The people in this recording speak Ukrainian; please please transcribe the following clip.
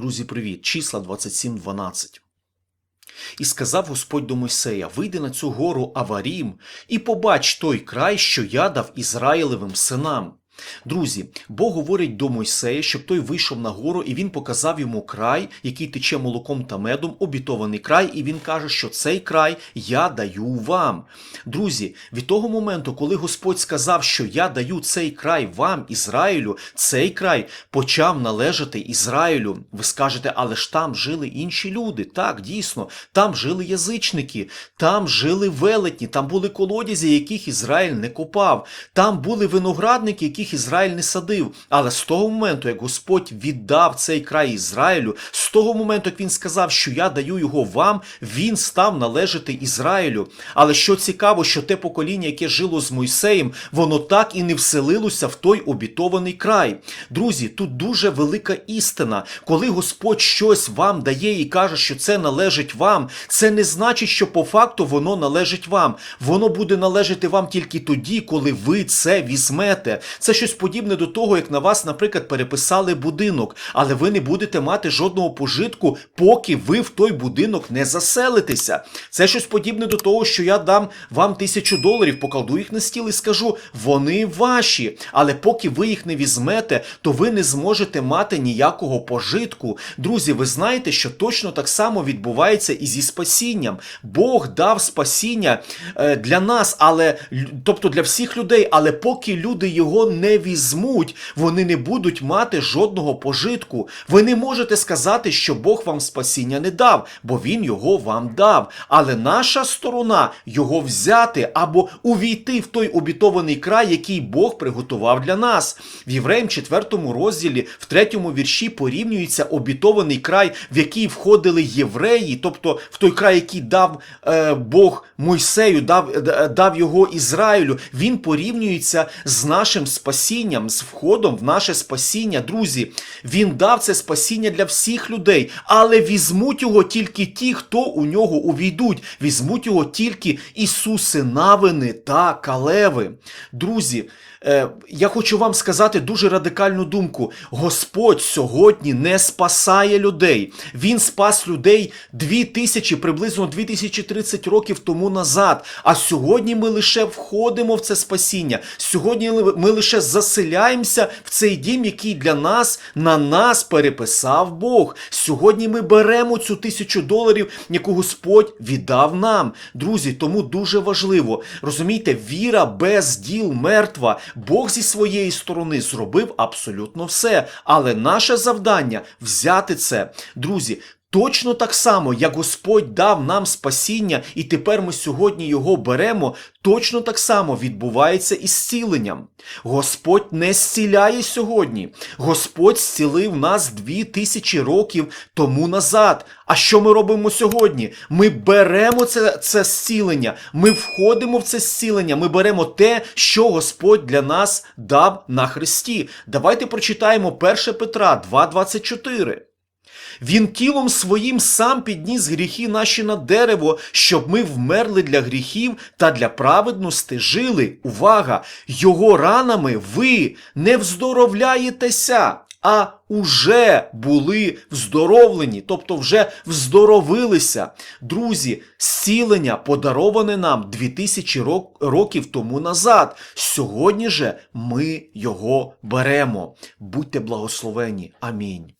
Друзі, привіт! Числа 27.12. І сказав Господь до Мойсея: Вийди на цю гору Аварім і побач той край, що я дав Ізраїлевим синам. Друзі, Бог говорить до Мойсея, щоб той вийшов на гору, і він показав йому край, який тече молоком та медом, обітований край, і він каже, що цей край я даю вам. Друзі, від того моменту, коли Господь сказав, що я даю цей край вам, Ізраїлю, цей край почав належати Ізраїлю. Ви скажете, але ж там жили інші люди. Так, дійсно, там жили язичники, там жили велетні, там були колодязі, яких Ізраїль не копав, там були виноградники, яких Ізраїль не садив. Але з того моменту, як Господь віддав цей край Ізраїлю, з того моменту, як він сказав, що я даю його вам, він став належати Ізраїлю. Але що цікаво, що те покоління, яке жило з Мойсеєм, воно так і не вселилося в той обітований край. Друзі, тут дуже велика істина. Коли Господь щось вам дає і каже, що це належить вам, це не значить, що по факту воно належить вам. Воно буде належати вам тільки тоді, коли ви це візьмете. Це щось подібне до того, як на вас, наприклад, переписали будинок, але ви не будете мати жодного пожитку, поки ви в той будинок не заселитеся. Це щось подібне до того, що я дам вам тисячу доларів, покладу їх на стіл і скажу, вони ваші. Але поки ви їх не візьмете, то ви не зможете мати ніякого пожитку. Друзі, ви знаєте, що точно так само відбувається і зі спасінням. Бог дав спасіння е, для нас, але тобто для всіх людей, але поки люди його не візьмуть, вони не будуть мати жодного пожитку. Ви не можете сказати, що Бог вам спасіння не дав, бо Він його вам дав. Але наша сторона його взяти або увійти в той обітований край, який Бог приготував для нас. В Євреям 4 розділі, в 3 вірші порівнюється обітований край, в який входили євреї, тобто в той край, який дав е, Бог Мойсею, дав, е, дав його Ізраїлю. Він порівнюється з нашим спасінням, з входом в наше спасіння. Друзі, він дав це спасіння для всіх людей, але візьмуть його тільки ті, хто у нього увійдуть. Візьмуть його тільки Ісуси Навини та Калеви. Друзі, е, я хочу вам сказати дуже радикальну думку. Господь сьогодні не спасає людей. Він спас людей 2000, приблизно 2030 років тому назад. А сьогодні ми лише входимо в це спасіння. Сьогодні ми лише заселяємося в цей дім, який для нас на нас переписав Бог. Сьогодні ми беремо цю тисячу доларів, яку Господь віддав нам. Друзі, тому дуже важливо. Розумієте, віра без діл мертва. Бог зі своєї сторони зробив абсолютно все. Але наше завдання взяти це. Друзі, Точно так само, як Господь дав нам спасіння, і тепер ми сьогодні його беремо, точно так само відбувається і зціленням. Господь не зціляє сьогодні. Господь зцілив нас дві тисячі років тому назад. А що ми робимо сьогодні? Ми беремо це, це зцілення, ми входимо в це зцілення, ми беремо те, що Господь для нас дав на Христі. Давайте прочитаємо 1 Петра 2,24. Він тілом своїм сам підніс гріхи наші на дерево, щоб ми вмерли для гріхів та для праведності жили. Увага! Його ранами ви не вздоровляєтеся, а уже були вздоровлені, тобто вже вздоровилися. Друзі, зцілення подароване нам 2000 рок- років тому назад. Сьогодні же ми його беремо. Будьте благословені. Амінь.